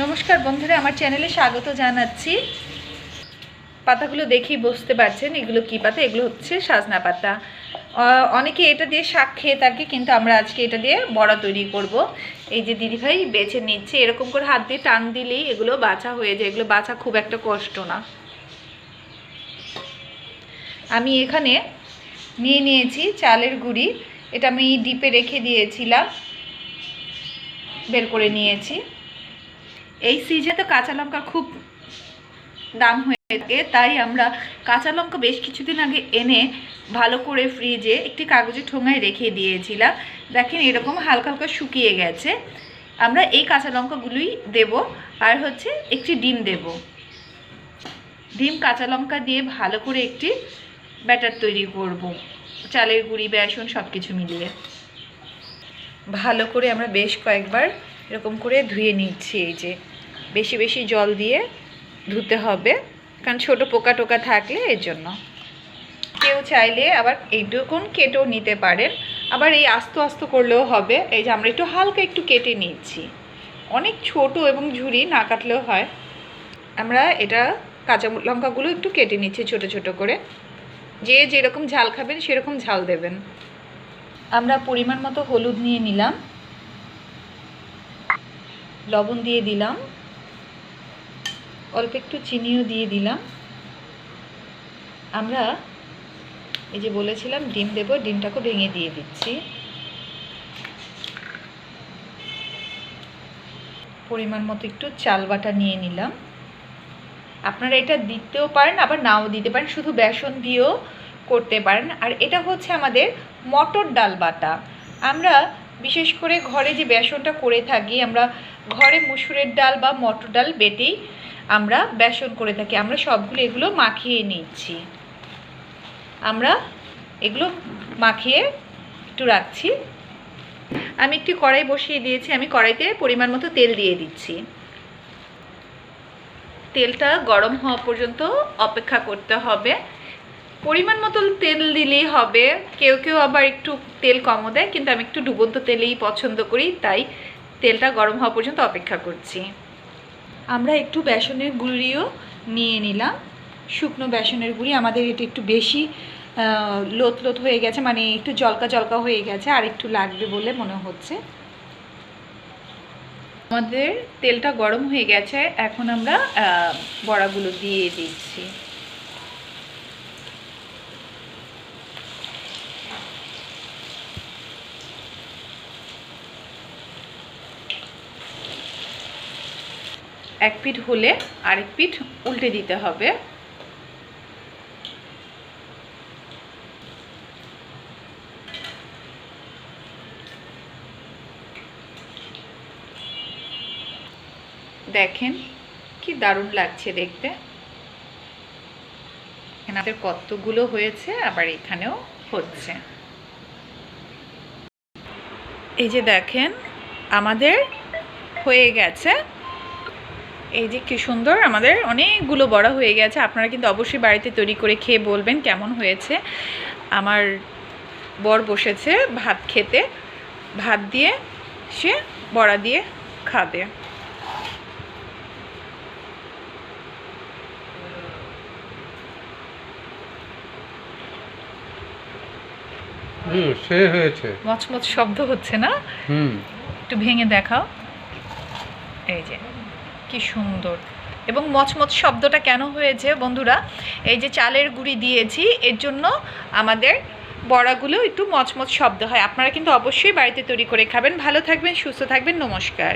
নমস্কার বন্ধুরা, আমার চ্যানেলে স্বাগত জানাচ্ছি। পাতাগুলো দেখেই বুঝতে পারছেন এগুলো কী পাতা, এগুলো হচ্ছে সাজনা পাতা। অনেকে এটা দিয়ে শাক খেয়ে থাকে, কিন্তু আমরা আজকে এটা দিয়ে বড়া তৈরি করব। এই যে দিদিভাই বেছে নিচ্ছে, এরকম করে হাত দিয়ে টান দিলেই এগুলো বাছা হয়ে যায়, এগুলো বাছা খুব একটা কষ্ট না। আমি এখানে নিয়ে নিয়েছি চালের গুঁড়ি, এটা আমি ডিপে রেখে দিয়েছিলাম, বের করে নিয়েছি। এই সিজনে তো কাঁচা লঙ্কার খুব দাম হয়ে থাকে, তাই আমরা কাঁচা লঙ্কা বেশ কিছুদিন আগে এনে ভালো করে ফ্রিজে একটি কাগজের ঠোঙায় রেখে দিয়েছিলাম। দেখেন এরকম হালকা হালকা শুকিয়ে গেছে। আমরা এই কাঁচা লঙ্কাগুলোই দেব, আর হচ্ছে একটি ডিম দেব। ডিম, কাঁচা লঙ্কা দিয়ে ভালো করে একটি ব্যাটার তৈরি করব, চালের গুঁড়ি, বেসন সব কিছু মিলিয়ে। ভালো করে আমরা বেশ কয়েকবার এরকম করে ধুয়ে নিচ্ছি এই যে। বেশি বেশি জল দিয়ে ধুতে হবে, কারণ ছোট পোকা টোকা থাকলে এর জন্য। কেউ চাইলে আবার এইটুকুন কেটেও নিতে পারেন। আবার এই আস্ত আস্ত করলেও হবে। এই যে আমরা একটু হালকা একটু কেটে নিচ্ছি। অনেক ছোট এবং ঝুরি না কাটলেও হয়। আমরা এটা কাঁচা লঙ্কাগুলো একটু কেটে নিচ্ছি ছোট ছোট করে। যে যেরকম ঝাল খাবেন সেরকম ঝাল দেবেন। আমরা পরিমাণ মতো হলুদ নিয়ে নিলাম। লবণ দিয়ে দিলাম। অল্প একটু চিনিও দিয়ে দিলাম। আমরা এই যে বলেছিলাম, ডিম দেব, ডিমটাকে ভেঙে দিয়ে দিচ্ছি। পরিমাণ মতো একটু চাল বাটা নিয়ে নিলাম। আপনারা এটা দিতেও পারেন, আবার নাও দিতে পারেন, শুধু বেসন দিয়েও করতে পারেন। আর এটা হচ্ছে আমাদের মটর ডাল বাটা। আমরা বিশেষ করে ঘরে যে বেসনটা করে থাকি, আমরা ঘরে মুসুরের ডাল বা মটর ডাল বেটেই আমরা বেসন করে থাকি। আমরা সবগুলো এগুলো মাখিয়ে নিচ্ছি। আমরা এগুলো মাখিয়ে একটু রাখছি। আমি একটি কড়াই বসিয়ে দিয়েছি। আমি কড়াইতে পরিমাণ মতো তেল দিয়ে দিচ্ছি। তেলটা গরম হওয়া পর্যন্ত অপেক্ষা করতে হবে। পরিমাণ মতো তেল দিলেই হবে। কেউ কেউ আবার একটু তেল কমও দেয়, কিন্তু আমি একটু ডুবন্ত তেলেই পছন্দ করি, তাই তেলটা গরম হওয়া পর্যন্ত অপেক্ষা করছি। আমরা একটু বেসনের গুঁড়িও নিয়ে নিলাম। শুকনো বেসনের গুঁড়ি, আমাদের এটা একটু বেশি লোত লোত হয়ে গেছে মানে একটু জলকা জলকা হয়ে গেছে, আর একটু লাগবে বলে মনে হচ্ছে। আমাদের তেলটা গরম হয়ে গেছে, এখন আমরা বড়াগুলো দিয়ে দিচ্ছি। এক পিঠ হলে আরেক পিঠ উল্টে দিতে হবে। দেখেন কি দারুণ লাগছে দেখতে। এনাদের কতগুলো হয়েছে, আবার এখানেও হচ্ছে। এই যে দেখেন, আমাদের হয়ে গেছে এই যে কি সুন্দর আমাদের অনেকগুলো বড়া হয়ে গেছে। আপনারা কিন্তু অবশ্যই বাড়িতে তৈরি করে খেয়ে বলবেন কেমন হয়েছে। আমার বর বসেছে ভাত খেতে। ভাত দিয়ে সে বড়া দিয়ে খাবে। হুম সে হয়েছে। মচমচ শব্দ হচ্ছে না? হুম। একটু ভেঙে দেখাও। এই যে। কি সুন্দর। এবং মচমচ শব্দটা কেন হয়েছে বন্ধুরা? এই যে চালের গুঁড়ি দিয়েছি, এর জন্য আমাদের বড়াগুলো একটু মচমচ শব্দ হয়। আপনারা কিন্তু অবশ্যই বাড়িতে তৈরি করে খাবেন। ভালো থাকবেন, সুস্থ থাকবেন, নমস্কার।